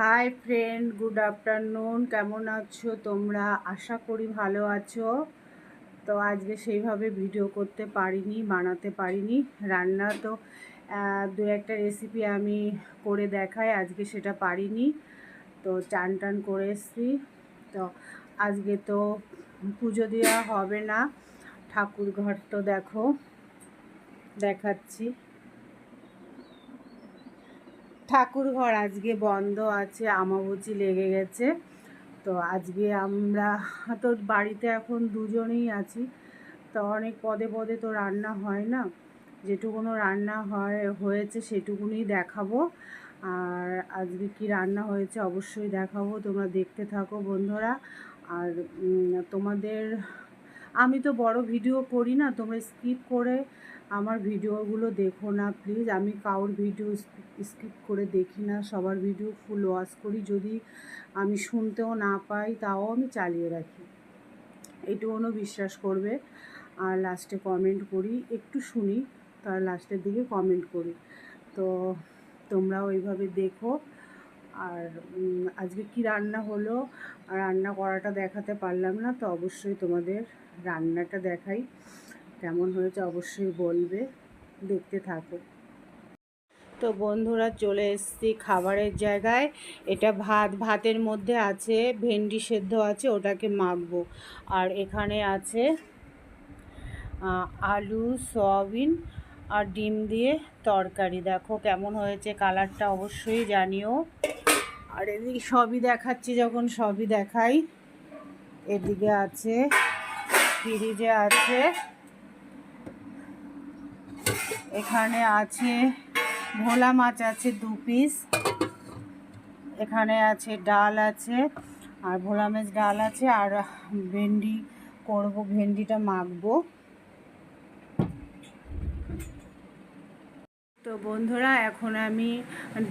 Hi friend good afternoon কেমন আছো তোমরা? আশা করি ভালো আছো। তো আজকে সেইভাবে ভিডিও করতে পারিনি, বানাতে পারিনি। রান্না তো দু একটা রেসিপি আমি করে দেখাই, আজকে সেটা পারিনি। তো চান টান করে এসছি। তো আজকে তো পুজো দেওয়া হবে না। ঠাকুর ঘর তো দেখো, দেখাচ্ছি। ঠাকুর ঘর আজকে বন্ধ আছে, আমাবুচি লেগে গেছে। তো আজকে আমরা, তো বাড়িতে এখন দুজনেই আছি। তো অনেক পদে পদে তো রান্না হয় না। যেটুকুনো রান্না হয়, হয়েছে সেটুকুনি দেখাবো। আর আজকে কি রান্না হয়েছে অবশ্যই দেখাবো, তোমরা দেখতে থাকো বন্ধুরা। আর তোমাদের, আমি তো বড় ভিডিও করি না, তোমরা স্কিপ করে আমার ভিডিওগুলো দেখো না প্লিজ আমি কারোর ভিডিও স্কিপ করে দেখি না, সবার ভিডিও ফুল ওয়াচ করি। যদি আমি শুনতেও না পাই, তাও আমি চালিয়ে রাখি। এইটুকুনও বিশ্বাস করবে। আর লাস্টে কমেন্ট করি। একটু শুনি, তার লাস্টের দিকে কমেন্ট করি। তো তোমরা ওইভাবে দেখো। আর আজকে কি রান্না হলো? রান্না করাটা দেখাতে পারলাম না, তো অবশ্যই তোমাদের রান্নাটা দেখাই। কেমন হয়েছে অবশ্যই বলবে। দেখতে থাকো। তো বন্ধুরা, চলে এসেছি খাবারের জায়গায়। এটা ভাত, ভাতের মধ্যে আছে, ভেন্ডি সেদ্ধ আছে, ওটাকে মাখবো। আর এখানে আছে আলু, সয়াবিন আর ডিম দিয়ে তরকারি। দেখো কেমন হয়েছে কালারটা অবশ্যই জানিও। আর এদিকে সবই দেখাচ্ছি, যখন সবই দেখাই। এদিকে আছে, ফ্রিজে আছে। এখানে আছে ভোলা মাছ আছে দু পিস এখানে আছে ডাল আছে, আর ভোলা মাছ ডাল আছে, আর ভেন্ডি, করব, ভেন্ডিটা মাখবো। তো বন্ধুরা, এখন আমি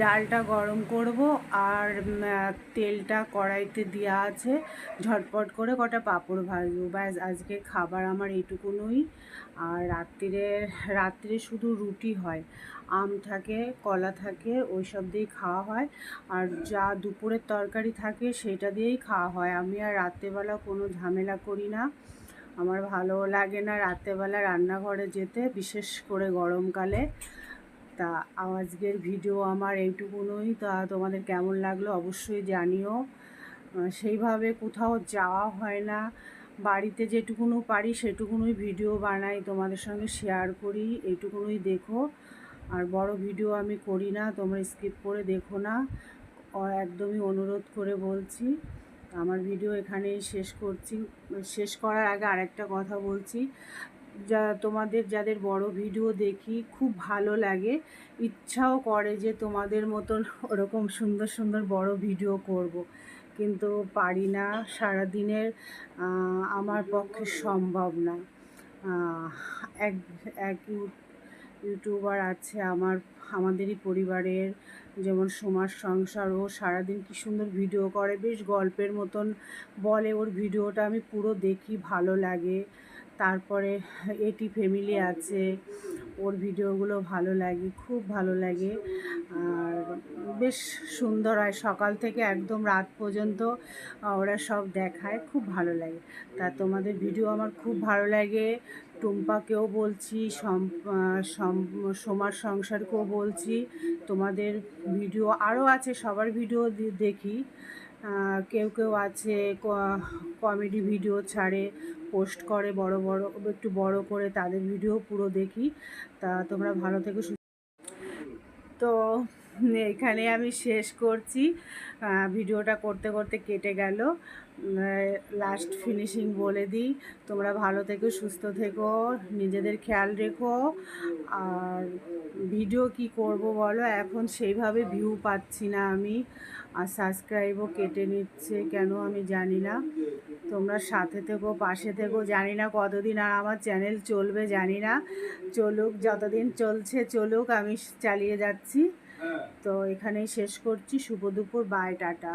ডালটা গরম করব আর তেলটা কড়াইতে দেওয়া আছে। ঝটপট করে কটা পাঁপড় ভাজবো। ব্যাস আজকে খাবার আমার এইটুকুনই আর রাত্রিরে, রাত্রে শুধু রুটি হয়। আম থাকে, কলা থাকে ওই সব দিয়েই খাওয়া হয়। আর যা দুপুরের তরকারি থাকে সেটা দিয়েই খাওয়া হয়। আমি আর রাত্রেবেলা কোনো ঝামেলা করি না। আমার ভালো লাগে না রাত্রেবেলা রান্নাঘরে যেতে, বিশেষ করে গরমকালে। তা আজকের ভিডিও আমার এইটুকুনই। তা তোমাদের কেমন লাগল অবশ্যই জানিও। সেইভাবে কোথাও যাওয়া হয় না। বাড়িতে যেটুকুনো পারি সেটুকুনই ভিডিও বানাই, তোমাদের সঙ্গে শেয়ার করি, এইটুকুনই দেখো। আর বড় ভিডিও আমি করি না, তোমরা স্কিপ করে দেখো না। একদমই অনুরোধ করে বলছি। আমার ভিডিও এখানেই শেষ করছি। শেষ করার আগে আরেকটা কথা বলছি। যা তোমাদের যাদের বড় ভিডিও দেখি, খুব ভালো লাগে। ইচ্ছাও করে যে তোমাদের মতন ওরকম সুন্দর সুন্দর বড় ভিডিও করব। কিন্তু পারি না, সারাদিনের আমার পক্ষে সম্ভব না। এক এক ইউ- ইউটিউবার আছে আমার, আমাদেরই পরিবারের, যেমন সমাজ সংসার, ও সারাদিন কি সুন্দর ভিডিও করে। বেশ গল্পের মতন বলে ওর ভিডিওটা, আমি পুরো দেখি, ভালো লাগে। তারপরে এটি ফ্যামিলি আছে, ওর ভিডিওগুলো ভালো লাগে, খুব ভালো লাগে। আর বেশ সুন্দর হয়, সকাল থেকে একদম রাত পর্যন্ত ওরা সব দেখায়, খুব ভালো লাগে। তা তোমাদের ভিডিও আমার খুব ভালো লাগে। টুম্পাকেও বলছি, সম সোমার সংসারকেও বলছি, তোমাদের ভিডিও আরও আছে, সবার ভিডিও দেখি। কেউ কেউ আছে কমেডি ভিডিও ছাড়ে পোস্ট করে বড় বড়, একটু বড় করে তাদের ভিডিও পুরো দেখি। তা তোমরা ভালো থেকে। তো এখানে আমি শেষ করছি। ভিডিওটা করতে করতে কেটে গেল। লাস্ট ফিনিশিং বলে দিই। তোমরা ভালো থেকো, সুস্থ থেকো, নিজেদের খেয়াল রেখো। আর ভিডিও কি করব বলো? এখন সেইভাবে ভিউ পাচ্ছি না আমি। আর সাবস্ক্রাইবও কেটে নিচ্ছে। কেন আমি জানি না। তোমরা সাথে থেকো, পাশে থেকো। জানি না কতদিন আর আমার চ্যানেল চলবে, জানি না। চলুক, যতদিন চলছে চলুক, আমি চালিয়ে যাচ্ছি। হ্যাঁ। তো এখানেই শেষ করছি। শুভ দুপুর। Bye tata.